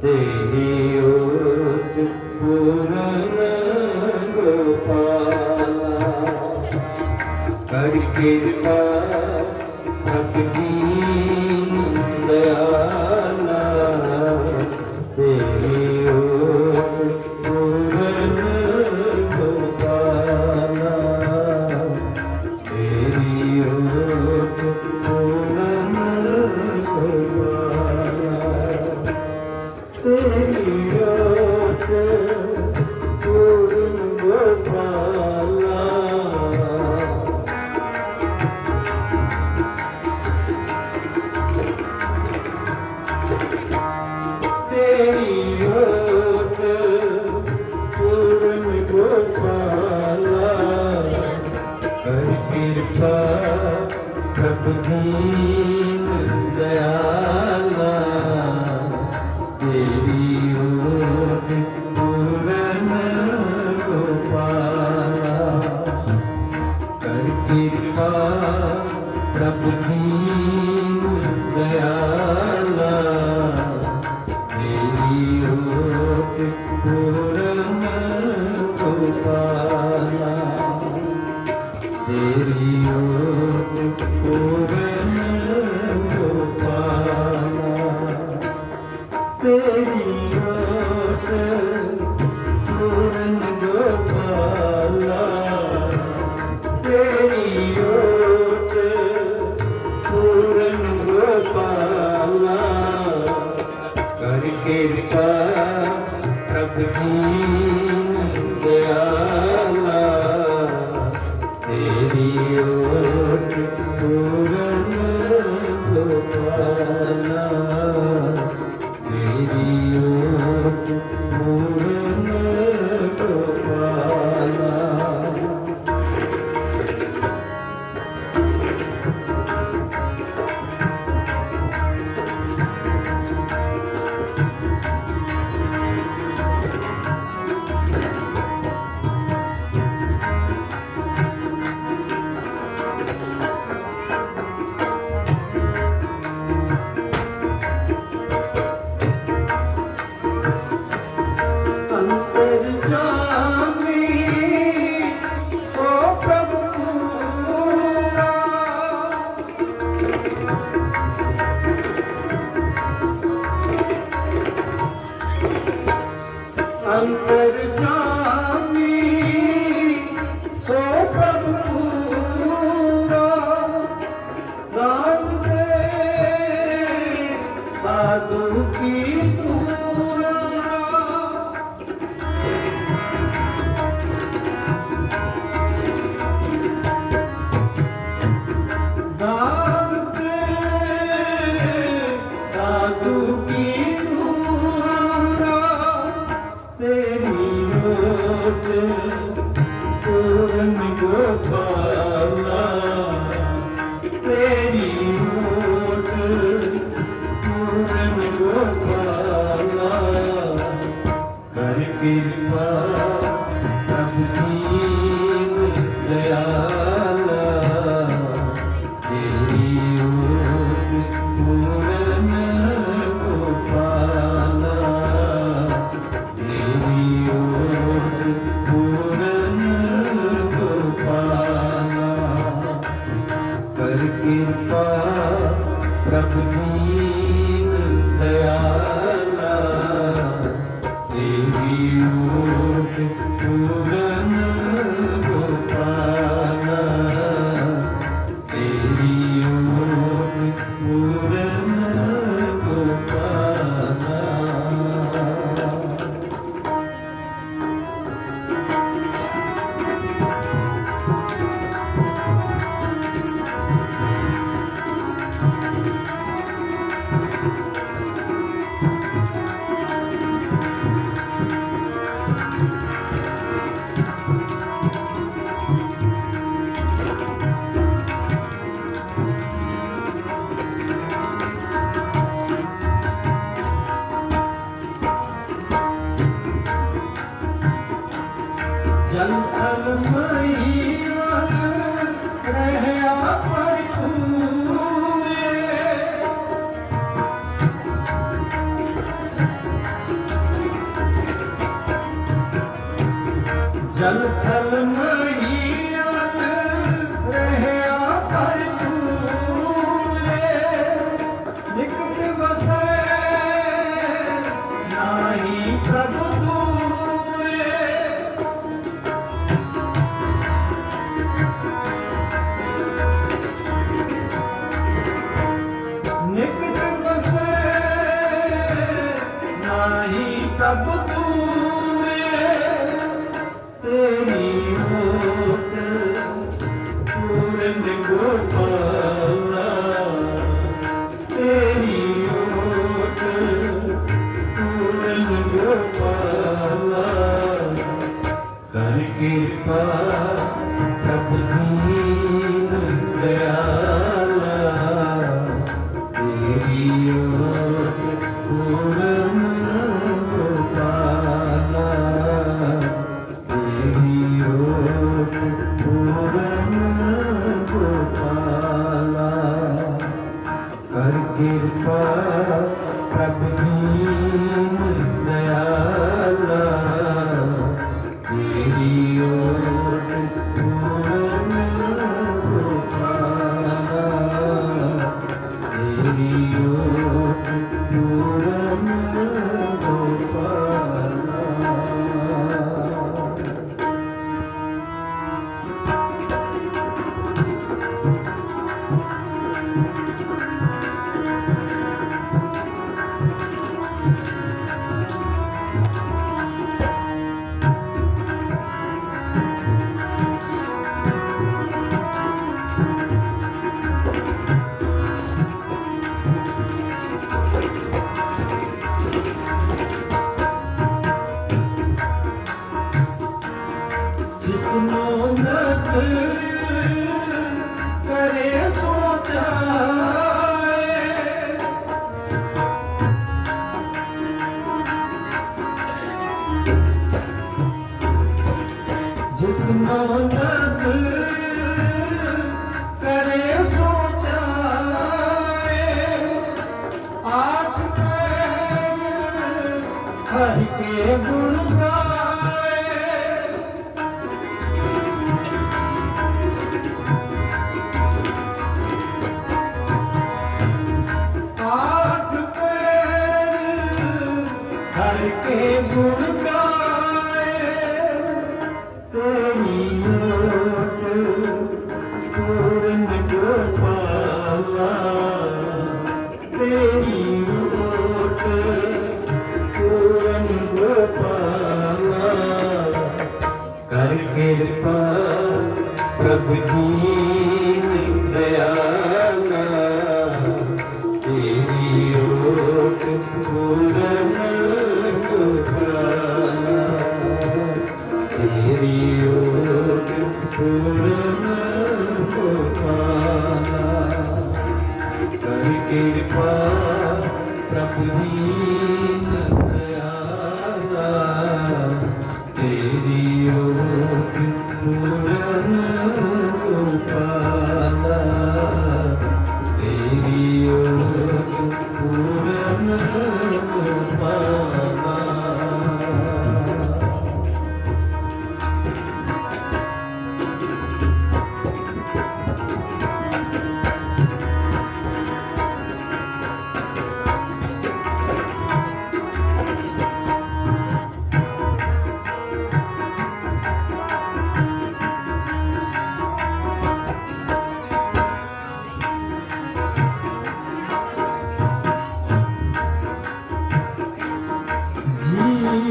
ਤੇਰੀ ਓਟ ਪ੍ਰਭ ਕੀ ਕਿਰਪਾ ਪ੍ਰਭ ਦੀ ਦਇਆਲਾ, ਤੇਰੀ ਓਟ ਪੂਰਨ ਕੋ ਪਾਲਾ ਤੇਰੀ ਓਟ ਪੂਰਨ ਕੋ ਪਾਲਾ ਕਰ ਕਿਰਪਾ, ਪ੍ਰਭ ਦੀ ਦਇਆਲਾ चल थल में ਨਾਨਕ ਕੇ ਤੇਰੀ ਪੂਰਨ ਗੋਪਾਲਾ। ਤੇਰੀ ਪੂਰਨ ਗੋਪਾਲਾ। ਕਰ ਕਿਰਪਾ ਪ੍ਰਭ ਦੀ ਦਇਆ। प्रभुवी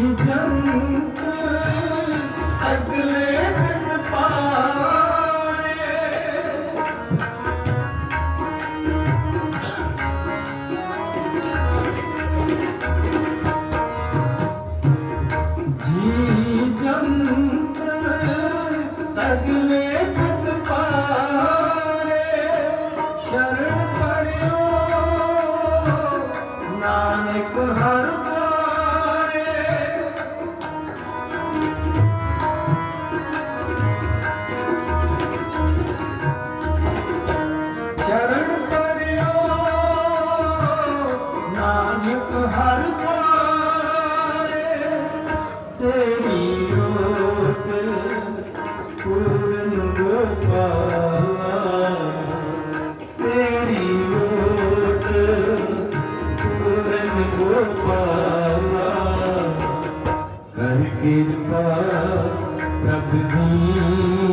ਜੰਤ ਸਗਲੇ ਬਿਨ ਪਾਰੇ। ਜੀ ਜੰਤ ਸਗਲੇ ਕਰਕੇ ਕਰ